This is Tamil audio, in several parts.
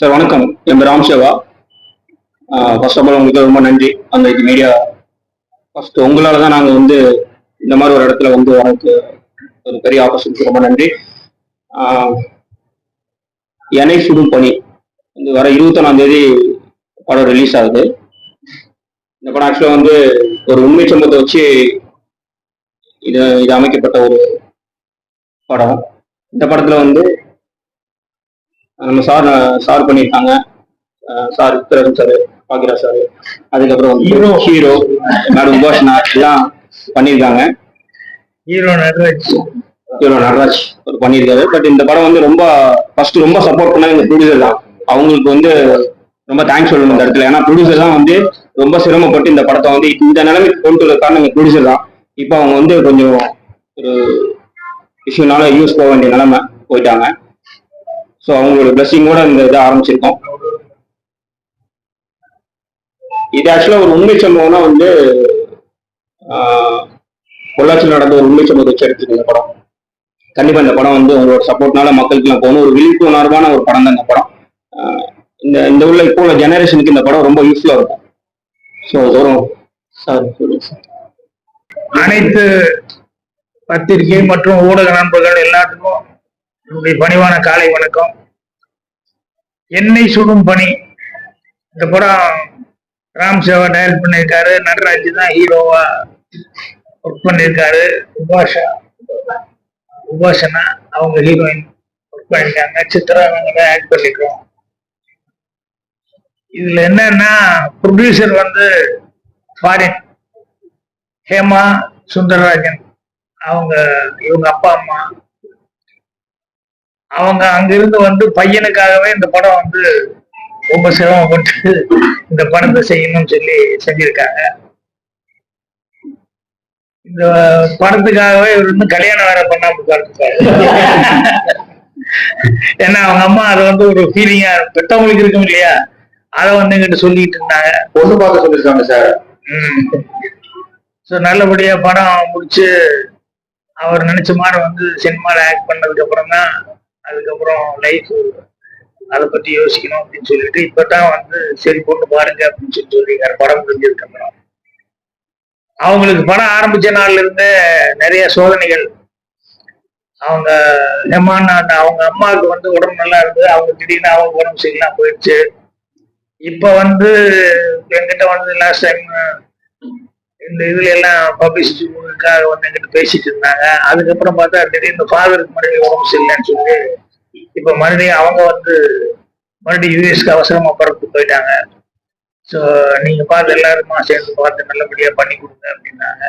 சார் வணக்கம். என் பேர் Ram Seva. First of all உங்களுக்கு ரொம்ப நன்றி. அந்த இது மீடியா ஃபர்ஸ்ட் உங்களால தான் நாங்கள் வந்து இந்த மாதிரி ஒரு இடத்துல வந்து எனக்கு ஒரு பெரிய ஆப்பர்ச்சுனிட்டி ரொம்ப நன்றி. எனை சுடும் பணி வந்து வர இருபத்தொன்னாம் தேதி படம் ரிலீஸ் ஆகுது. இந்த படம் ஆக்சுவலாக வந்து ஒரு உண்மை சம்பவத்தை வச்சு இது இது அமைக்கப்பட்ட ஒரு படம். இந்த படத்தில் வந்து நம்ம சார் சார் பண்ணியிருக்காங்க. Sir Thiravan sir Bakkira sir. அதுக்கப்புறம் ஹீரோ. ஹீரோ மேடம் உபாஷனா எல்லாம் பண்ணியிருக்காங்க. ஹீரோ நடராஜ். ஹீரோ நடராஜ் ஒரு பண்ணியிருக்காரு. பட் இந்த படம் வந்து ரொம்ப ஃபர்ஸ்ட் ரொம்ப சப்போர்ட் பண்ணாங்க இந்த ப்ரொடியூசர் தான். அவங்களுக்கு வந்து ரொம்ப தேங்க்ஸ் சொல்லணும் இந்த இடத்துல. ஏன்னா ப்ரொடியூசர் தான் வந்து ரொம்ப சிரமப்பட்டு இந்த படத்தை வந்து இந்த நிலைமைக்கு கொண்டு வர காரணம் ப்ரொடியூசர் தான். இப்போ அவங்க வந்து கொஞ்சம் ஒரு இஷ்யூனால யூஸ் போக வேண்டிய நிலைமை போயிட்டாங்க. ஸோ அவங்களோட பிளஸிங்கோட இந்த இதை ஆரம்பிச்சிருக்கோம். இது ஆக்சுவலாக ஒரு உண்மை சம்பவம்னா வந்து ஆஹ், பொள்ளாச்சியில் நடந்த ஒரு உண்மை சம்பவத்தை வச்சு இந்த படம். கண்டிப்பா இந்த படம் வந்து உங்களோட சப்போர்ட்னால மக்களுக்குலாம் போகணும் ஒரு விழிப்புணர்வான ஒரு படம் தான் இந்த படம். இந்த இந்த உள்ள இப்போ உள்ள ஜெனரேஷனுக்கு இந்த படம் ரொம்ப யூஸ்ஃபுல்லா இருக்கும். ஸோ வரும் சார் சார் அனைத்து பத்திரிகை மற்றும் ஊடக நண்பர்கள் எல்லாத்துக்கும் என்னுடைய பணிவான காலை வணக்கம். எண்ணெய் சுடும் பணி. இந்த படம் ராம் சேவா டயல் பண்ணியிருக்காரு. நடராஜ் தான் ஹீரோவா ஒர்க் பண்ணியிருக்காரு. உபாஷா. உபாஷனா அவங்க ஹீரோயின் ஒர்க் பண்ணியிருக்காங்க. சித்ரா அவங்க தான் ஆக்ட் பண்ணிருக்கோம் இதுல என்னன்னா ப்ரொடியூசர் வந்து ஃபாரின் ஹேமா சுந்தரராஜன். அவங்க இவங்க அப்பா அம்மா. அவங்க அங்கிருந்து வந்து பையனுக்காகவே இந்த படம் வந்து ரொம்ப சிரமப்பட்டு இந்த படத்தை செய்யணும்னு சொல்லி செஞ்சிருக்காங்க. இந்த படத்துக்காகவே இவர் வந்து கல்யாணம் வேற பண்ணாம உட்கார்ந்துருக்காரு. ஏன்னா அவங்க அம்மா அதை வந்து ஒரு ஃபீலிங்கா பெற்றவங்களுக்கு இருக்கும். இல்லையா? அதை வந்து எங்கிட்ட சொல்லிட்டு இருந்தாங்க. பொண்ணு பார்க்க சொல்லியிருக்காங்க சார். ஸோ நல்லபடியா படம் முடிச்சு அவர் நினைச்ச மாதிரி வந்து சினிமால ஆக்ட் பண்ணதுக்கு அப்புறம் தான் அதுக்கப்புறம் லைஃப் அதை பத்தி யோசிக்கணும் அப்படின்னு சொல்லிட்டு இப்பதான் வந்து சரி பொண்ணு பாருங்க அப்படின்னு சொல்லி சொல்லியிருக்காரு. படம் முடிஞ்சதுக்கு அவங்களுக்கு படம் ஆரம்பிச்ச நாள்ல இருந்து நிறைய சோதனைகள். அவங்க ஹெமான் அந்த அவங்க அம்மாவுக்கு வந்து உடம்பு நல்லா இருந்தது அவங்க திடீர்னு அவங்க உடம்பு சரியில்லாம் போயிடுச்சு. இப்ப வந்து எங்கிட்ட வந்து லாஸ்ட் டைம் இந்த இதுல எல்லாம் பப்ளிசிட்டிக்காக வந்து எங்கிட்ட பேசிட்டு இருந்தாங்க. அதுக்கப்புறம் பார்த்தா திடீர்னு ஃபாதருக்கு மறுபடியும் உடம்பு சரியில்லைன்னு சொல்லி இப்ப மறுபடியும் அவங்க வந்து மறுபடியும் யூஎஸ்க்கு அவசரமா பறந்து போயிட்டாங்க. ஸோ நீங்க பார்த்து எல்லாருமா சேர்ந்து பார்த்து நல்லபடியா பண்ணி கொடுங்க அப்படின்னாங்க.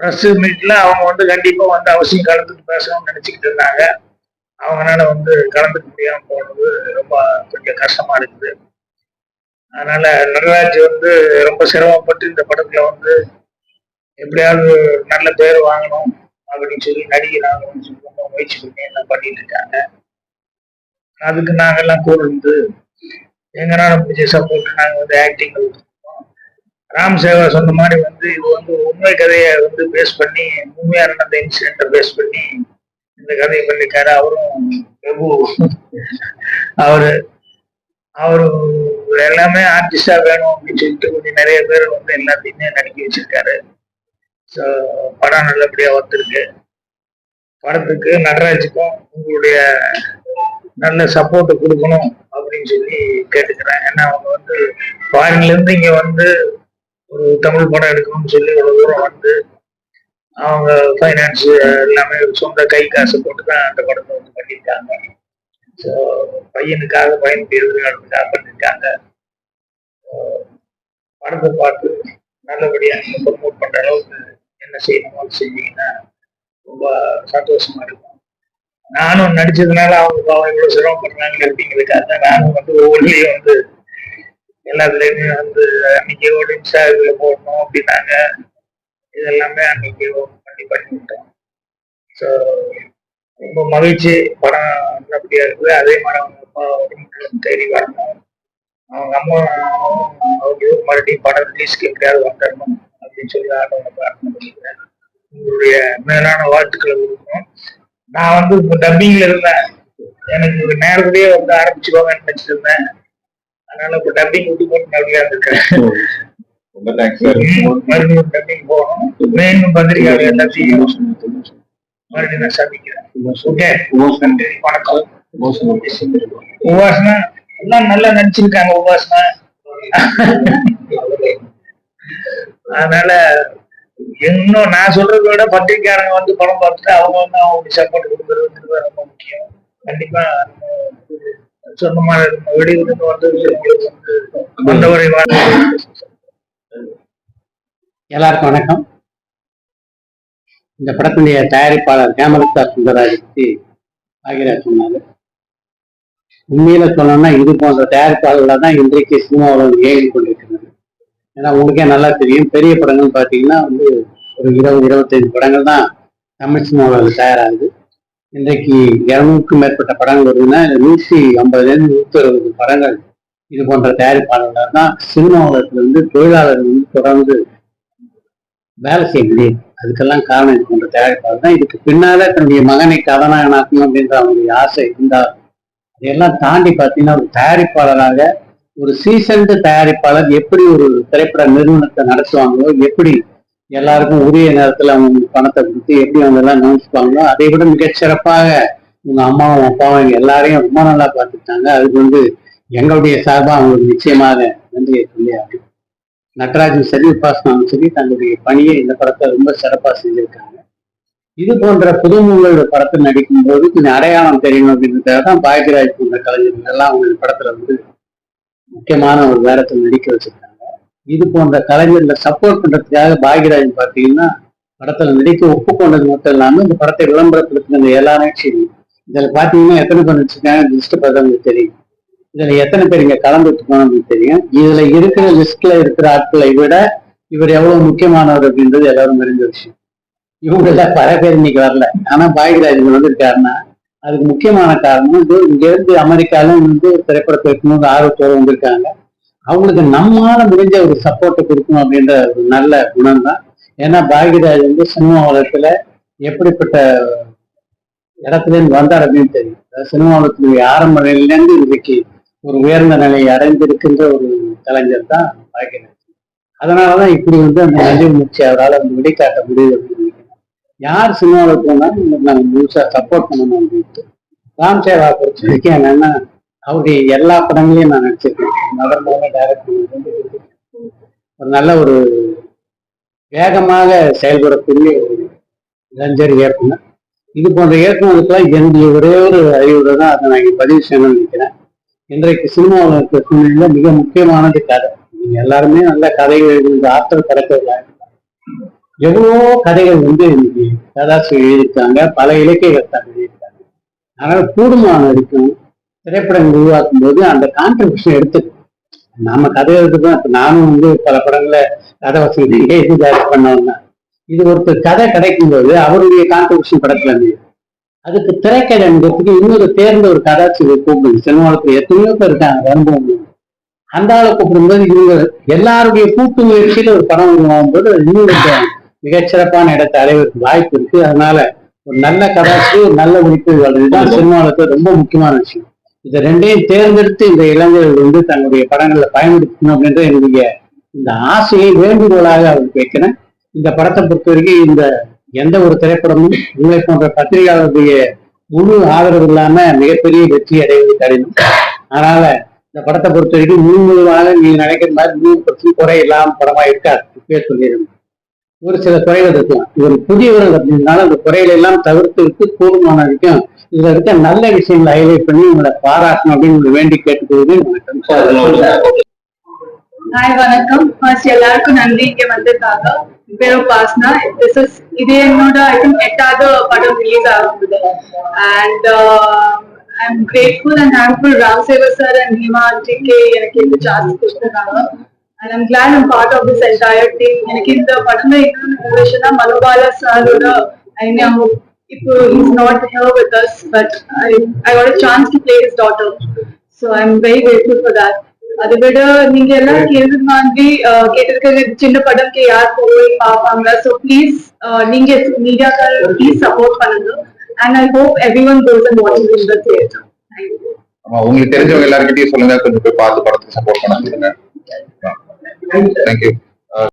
ப்ரெஸ் மீட்ல அவங்க வந்து கண்டிப்பா வந்து அவசியம் கலந்துட்டு பேசணும்னு நினைச்சுக்கிட்டு இருந்தாங்க. அவங்களால வந்து கலந்துக்க முடியாம போனது ரொம்ப கொஞ்சம் கஷ்டமா இருக்குது. அதனால நடராஜ் வந்து ரொம்ப சிரமப்பட்டு இந்த படத்துல வந்து எப்படியாவது நல்ல பேர் வாங்கணும் அப்படின்னு சொல்லி நடிகர் ஆகணும்னு சொல்லி ரொம்ப முயற்சி பண்ணி எல்லாம் பண்ணிட்டு இருக்காங்க. அதுக்கு நாங்கெல்லாம் கூட இருந்து எங்கனால முடிஞ்ச சப்போர்ட் நாங்க வந்து ஆக்டிங் ராம் சேவா சொன்ன மாதிரி வந்து இது வந்து ஒரு உண்மை கதையை வந்து பேஸ் பண்ணி உண்மையா நடந்த இன்சிடென்ட்டை பேஸ் பண்ணி இந்த கதையை பண்ணிருக்காரு அவரும் பிரபு. அவரு அவரு இவர் எல்லாமே ஆர்டிஸ்டா வேணும் அப்படின்னு சொல்லிட்டு கொஞ்சம் நிறைய பேர் வந்து எல்லாத்தையுமே நடிக்க வச்சிருக்காரு. ஸோ படம் நல்லபடியா ஒத்துருக்கு. படத்துக்கு நடராஜுக்கும் உங்களுடைய நல்ல சப்போர்ட் கொடுக்கணும் அப்படின்னு சொல்லி கேட்டுக்கிறேன். ஏன்னா அவங்க வந்து ஃபாரின்ல இருந்து இங்க வந்து ஒரு தமிழ் படம் எடுக்கணும்னு சொல்லி இவ்வளவு தூரம் வந்து அவங்க ஃபைனான்ஸ் எல்லாமே சொந்த கை காசு போட்டு தான் அந்த படத்தை வந்து பண்ணியிருக்காங்க. பையனுக்காக பையனுக்கு எதிர்காலத்துக்காக பண்ணிருக்காங்க. படத்தை பார்த்து நல்லபடியாக நீங்க ப்ரமோட் பண்ணுற அளவுக்கு என்ன செய்யணுமோ செஞ்சீங்கன்னா ரொம்ப சந்தோஷமா இருக்கும். நானும் நடிச்சதுனால அவங்க பாவம் இவ்வளோ சிரமப்படுறாங்களே அப்படிங்கிறதுக்காக தான் நானும் வந்து ஒவ்வொருலையும் வந்து எல்லாத்துலேயுமே வந்து அன்னைக்கு ஒரு இன்ஸ்டா இதில் போடணும் அப்படின்னாங்க. இதெல்லாமே அன்னைக்கு பண்ணி பண்ணி விட்டோம் ஸோ ரொம்ப மகிழ்ச்சி. படம் நல்லபடியா இருக்குது. அதே மாதிரி அவங்க அப்பா தேடி வரணும் அவங்க அம்மா அவங்க மறுபடியும் படம் ரிலீஸ்க்கு எப்படியாவது வந்துடணும் அப்படின்னு சொல்லி ஆண்டவனை பிரார்த்தனை பண்ணிக்கிறேன். உங்களுடைய மேலான வாழ்த்துக்களை கொடுக்கணும். நான் வந்து இப்போ டப்பிங்ல இருந்தேன். எனக்கு நேரடியே வந்து ஆரம்பிச்சுக்கோங்கன்னு நினைச்சிட்டு இருந்தேன் அதனால இப்ப டப்பிங் விட்டு போட்டு தேங்க்ஸ் சார் மறுபடியும் டப்பிங் போகணும். மீண்டும் பத்திரிகையாளர் எல்லாத்தையும் மறுபடியும் நான் சந்திக்கிறேன். ஓகே நன்றி வணக்கம். உபாசனா. எல்லாம் நல்லா நடிச்சிருக்காங்க உபாசனா. அதனால இன்னும் நான் சொல்றதை விட பத்திரிக்கையாளங்க வந்து படம் பார்த்துட்டு அவங்க வந்து அவங்களுக்கு சப்போர்ட் கொடுக்கறதுங்கிறது ரொம்ப முக்கியம். கண்டிப்பா சொன்ன மாதிரி வெளியூர்ல வந்து வந்தவரை எல்லாருக்கும் வணக்கம். இந்த படத்தினுடைய தயாரிப்பாளர் ஹேமலதா சுந்தராஜ் பற்றி பாகிராஜ் சொன்னாரு உண்மையில சொல்லணும்னா இது போன்ற தயாரிப்பாளர்கள் தான் இன்றைக்கு சினிமாவில் இயங்கி கொண்டிருக்கிறது. ஏன்னா உங்களுக்கே நல்லா தெரியும் பெரிய படங்கள் பார்த்தீங்கன்னா வந்து ஒரு இருபது இருபத்தைந்து படங்கள் தான் தமிழ் சினிமாவில் தயாராகுது. இன்றைக்கு இருநூறுக்கும் மேற்பட்ட படங்கள் வருதுன்னா நூற்றி ஐம்பதுலேருந்து நூற்றி அறுபது படங்கள் இது போன்ற தயாரிப்பாளர்கள் தான் சினிமா உலகத்துல வந்து தொழிலாளர்கள் வந்து தொடர்ந்து வேலை செய்ய முடியும் அதுக்கெல்லாம் காரணம் இது போன்ற தயாரிப்பாளர் தான். இதுக்கு பின்னால தன்னுடைய மகனை கதாநாயகனாக்கணும் அப்படின்ற அவனுடைய ஆசை இருந்தால் அதையெல்லாம் தாண்டி பார்த்தீங்கன்னா ஒரு தயாரிப்பாளராக ஒரு சீசன்டு தயாரிப்பாளர் எப்படி ஒரு திரைப்பட நிறுவனத்தை நடத்துவாங்களோ எப்படி எல்லாருக்கும் உரிய நேரத்துல அவங்க பணத்தை கொடுத்து எப்படி அவங்க எல்லாம் கவனிச்சுப்பாங்களோ அதை விட மிகச்சிறப்பாக உங்க அம்மாவும் அப்பாவும் எங்க எல்லாரையும் ரொம்ப நல்லா பார்த்துட்டாங்க அதுக்கு வந்து எங்களுடைய சார்பா அவங்களுக்கு நிச்சயமாக நன்றியை சொல்லி அப்படின்னு நட்ராஜும் சரி உபாசனாவும் சரி தங்களுடைய பணியை இந்த படத்தை ரொம்ப சிறப்பா செஞ்சிருக்காங்க. இது போன்ற புதுமுகங்களோட படத்தில் நடிக்கும் போது கொஞ்சம் அடையாளம் தெரியணும் அப்படின்றதுக்காக தான் பாக்யராஜ் போன்ற கலைஞர்கள் எல்லாம் அவங்க படத்துல வந்து முக்கியமான ஒரு வேடத்தில் நடிக்க வச்சிருக்காங்க. இது போன்ற கலைஞர்களை சப்போர்ட் பண்றதுக்காக பாக்யராஜ் பார்த்தீங்கன்னா படத்துல நடிக்க ஒப்புக்கொண்டது மட்டும் இல்லாம இந்த படத்தை விளம்பரப்படுத்தின அந்த எல்லா நிகழ்ச்சியும் இதுல பாத்தீங்கன்னா எத்தனை பேர் நடிச்சிருக்காங்க லிஸ்ட் பார்த்தா உங்களுக்கு தெரியும். இதுல எத்தனை பேர் இங்க கலந்துட்டு அப்படின்னு தெரியும். இதுல இருக்கிற லிஸ்ட்ல இருக்கிற ஆட்களை விட இவர் எவ்வளவு முக்கியமானவர் அப்படின்றது எல்லாரும் தெரிஞ்ச விஷயம். இவங்கள பல பேர் இன்னைக்கு வரல. ஆனா பாகிராஜ் வந்திருக்காருன்னா அதுக்கு முக்கியமான காரணம் இது இங்க இருந்து அமெரிக்கால வந்து திரைப்படத்தை வைக்கணும்னு ஆர்வத்தோடு வந்திருக்காங்க. அவங்களுக்கு நம்மால முடிஞ்ச ஒரு சப்போர்ட்டை கொடுக்கணும் அப்படின்ற ஒரு நல்ல குணம் தான் ஏன்னா பாகிராஜ் வந்து சினிமா உலகத்துல எப்படிப்பட்ட இடத்துல இருந்து வந்தார் அப்படின்னு தெரியும். அதாவது சினிமா உலகத்துடைய ஆரம்ப நிலையிலேருந்து இன்னைக்கு ஒரு உயர்ந்த நிலையை அடைந்திருக்கின்ற ஒரு கலைஞர் தான் பாக்யராஜ் அதனாலதான் இப்படி வந்து அந்த நன்றி முயற்சி அவரால் வந்து வெளிக்காட்ட முடியுது அப்படின்னு யார் சினிமாவில் போனாலும் நாங்கள் முழுசா சப்போர்ட் பண்ணணும் அப்படின்ட்டு ராம் சேவா பொறுத்த வரைக்கும் என்னன்னா அவருடைய எல்லா படங்களையும் நான் நடிச்சிருக்கேன். முதல் முதல்ல டைரக்ட் ஒரு நல்ல ஒரு வேகமாக செயல்படக்கூடிய ஒரு இளைஞர் இயக்குனர். இது போன்ற இயக்குனருக்கெல்லாம் என்னுடைய ஒரே ஒரு அறிவுரை தான் அதை நான் இங்க பதிவு செய்யணும்னு நினைக்கிறேன். இன்றைக்கு சினிமாவில் இருக்கிற சூழ்நிலையில மிக முக்கியமானது கதை. நீங்க எல்லாருமே நல்ல கதைகள் எழுதுகிற ஆற்றல் படைத்தவர்களாக எவ்வளவோ கதைகள் வந்து இன்னைக்கு கதாசிரியர் எழுதியிருக்காங்க பல இலக்கிய கருத்தாக எழுதியிருக்காங்க. அதனால கூடுமான வரைக்கும் திரைப்படங்கள் உருவாக்கும் போது அந்த கான்ட்ரிபியூஷன் எடுத்து நாம கதை எழுதுதான் இப்ப நானும் வந்து பல படங்களை கதை வசதி எழுதி டைரக்ட் பண்ணவங்க இது ஒருத்தர் கதை கிடைக்கும் போது அவருடைய கான்ட்ரிபியூஷன் படத்துல இருந்து அதுக்கு திரைக்கதை என்பதுக்கு இன்னொரு தேர்ந்த ஒரு கதாசிரியர் கூப்பிடுங்க. சினிமாவுக்கு எத்தனையோ பேர் இருக்காங்க அனுபவம் அந்த ஆளை கூப்பிடும்போது இவங்க எல்லாருடைய கூட்டு முயற்சியில ஒரு படம் போது அது இன்னும் மிகச்சிறப்பான இடத்தை அடைவதற்கு வாய்ப்பு இருக்கு. அதனால ஒரு நல்ல கதாச்சி ஒரு நல்ல விழிப்புகள் இதுதான் சினிமாவுக்கு ரொம்ப முக்கியமான விஷயம். இதை ரெண்டையும் தேர்ந்தெடுத்து இந்த இளைஞர்கள் வந்து தங்களுடைய படங்களை பயன்படுத்தணும் அப்படின்ற என்னுடைய இந்த ஆசையை வேண்டுகோளாக அவருக்கு வைக்கிறேன். இந்த படத்தை பொறுத்த வரைக்கும் இந்த எந்த ஒரு திரைப்படமும் உங்களை போன்ற பத்திரிகையாளருடைய முழு ஆதரவு இல்லாம மிகப்பெரிய வெற்றி அடைவது கடினம் அதனால இந்த படத்தை பொறுத்த வரைக்கும் முழு முழுவாக நீங்க நினைக்கிற மாதிரி நூறு பர்சன்ட் குறை இல்லாம படமா இருக்காது. இப்பயே சொல்லிடுங்க ஒரு சில குறைகள் இருக்கலாம். இவர் புதியவர்கள் அப்படின்னால அந்த குறைகளை எல்லாம் தவிர்த்து விட்டு கூடுமான வரைக்கும் இதுல இருக்க நல்ல விஷயங்களை ஹைலைட் பண்ணி உங்களை பாராட்டணும் அப்படின்னு வேண்டி கேட்டுக்கொள்வது வணக்கம். ஹாய் வணக்கம். எல்லாருக்கும் நன்றி. இங்க வந்திருக்காங்க. என் பேர் உபாசனா திஸ் இஸ் இது என்னோட ஐ திங்க் எட்டாவது படம் ரிலீஸ் ஆகுது and I am grateful and thankful Ram Sevar sir and Hema ஆண்டிக்கு எனக்கு இந்த சான்ஸ் கொடுத்துருக்காங்க and I'm glad I'm part of this entire team எனக்கு இந்த படம்ல இன்னொரு விஷயம்னா மனோபால சாரோட ஐ know இப்போ is not here with us but I I got a chance to play his daughter. So i'm very grateful for that. அதை விட நீங்க எல்லாம் கேள்வி மாதிரி கேட்டிருக்கிற சின்ன படம்க்கு யார் போய் பார்ப்பாங்க ஸோ ப்ளீஸ் நீங்க மீடியாக்கார ப்ளீஸ் சப்போர்ட் பண்ணுங்க. And I hope every one goes and வாட்சிங் இன் த தியேட்டர் உங்களுக்கு தெரிஞ்சவங்க எல்லார்கிட்டயும் சொல்லுங்க. கொஞ்சம் போய் பார்த்து படத்துக்கு சப்போர்ட் பண்ண சொல்லுங்க. தேங்க்யூ